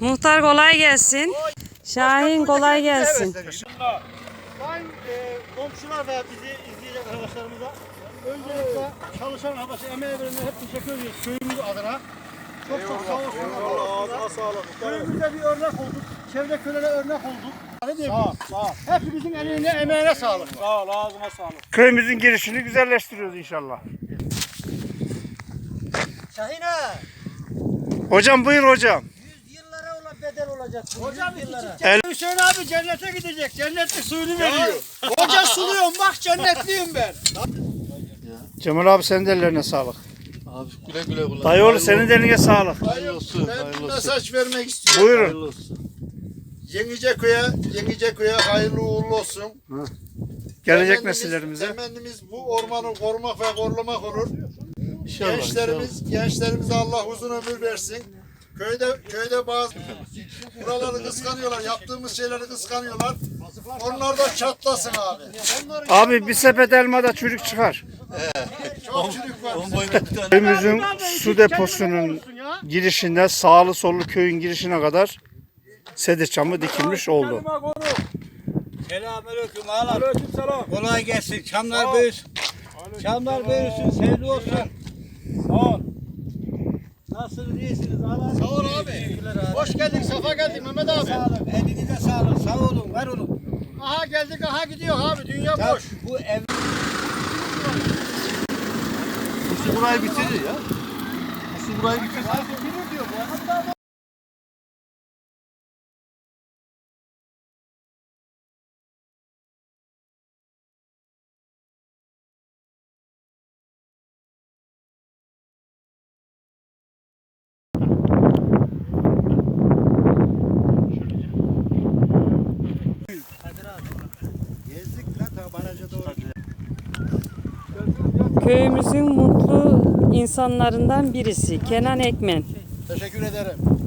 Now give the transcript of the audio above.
Muhtar kolay gelsin. Şahin kolay gelsin. Sayın e, komşular ve bizi izleyecek arkadaşlarımıza öncelikle çalışan arkadaşlar emeğe verenlere hep teşekkür ediyoruz köyümüz adına. Çok çok sağ olsunlar. Köyümüze bir örnek olduk. Çevre köylere örnek olduk. Ne diyeyim? Sağ ol, sağ. Hepimizin eline emeğine sağlık. Sağ ol, ağzına sağlık. Köyümüzün girişini güzelleştiriyoruz inşallah. Şahine, Hocam buyur hocam. Olacak. Hocam yıllara. El- Hüseyin abi cennete gidecek. Cennetlik suyunu veriyor. Hoca suluyorum bak cennetliyim ben. Cemal abi senin de ellerine sağlık. Abi güle güle kullan. Dayıoğlu senin de eline sağlık. Hayırlı olsun. Ben Hayırlı bir olsun. mesaj vermek istiyorum. Buyurun. Hayırlı olsun. Yenice köye, Yenice köye hayırlı uğurlu olsun. Gelecek Temennimiz- nesillerimize. Temennimiz bu ormanı korumak ve korumak olur. İnşallah. gençlerimiz, gençlerimize Allah uzun ömür versin. Köyde köyde bazı buraları kıskanıyorlar. Yaptığımız şeyleri kıskanıyorlar. Onlar da çatlasın abi. Abi bir sepet elmada çürük çıkar. Çok çürük var. Tane. Köyümüzün su deposunun girişinde sağlı sollu köyün girişine kadar sedir çamı dikilmiş oldu. Selamünaleyküm ağalar. Selam. Kolay gelsin. Çamlar büyüsün. Çamlar büyüsün. Sevdi olsun. Sağ ol. Nasılsınız? iyisiniz? Sağ ol abi. Hoş geldin, safa geldin Mehmet abi. Sağlık. Elinize sağlık. Sağ olun. Var olun. Aha geldik, aha gidiyor abi. Dünya Ya boş. bu ev burayı bitirir ya. Su burayı bitirir. Köyümüzün mutlu insanlarından birisi Kenan Ekmen. Teşekkür ederim.